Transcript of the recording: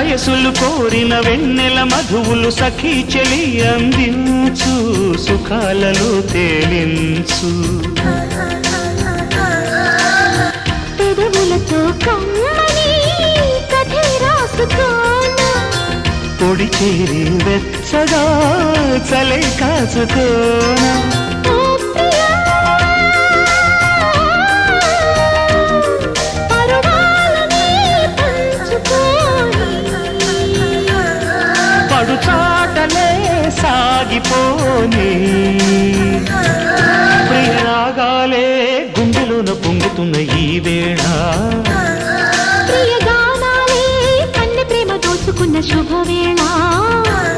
మనసులు కోరిన వెన్నెల మధువులు సఖీ చెలి అందించు సుఖాలలో తేలించు. పొడి చేరి వెచ్చగా చలే కాచుకోనా. సాగిపోని ప్రియరాగాలే గుండెలోన పొంగుతున్న ఈ వేళ. ప్రియ గానాలే కన్నె ప్రేమ దోచుకున్న శుభవేళ.